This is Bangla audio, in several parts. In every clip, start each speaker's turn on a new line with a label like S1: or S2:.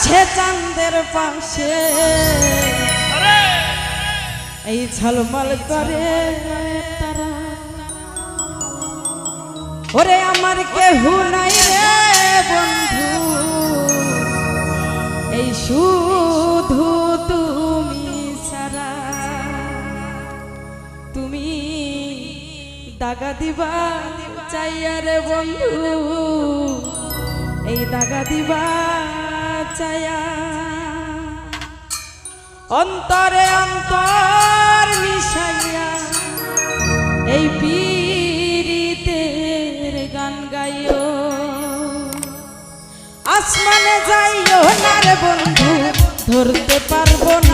S1: সে চাঁদের পাশে। এই ঝলমল করে তারা। ওরে আমার কেহু নাই রে বন্ধু। এই শুধু তুমি সারা তুমি দাগা দিবা চাইয়া রে বন্ধু। এই দাগা দিবা চায়া অন্তরে অন্তর মিশাইয়া এই পীরিতের গান গাইও। আসমানে যাইও না বন্ধু, ধরতে পারব না।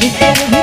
S1: Thank you.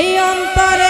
S1: এই অন্তরে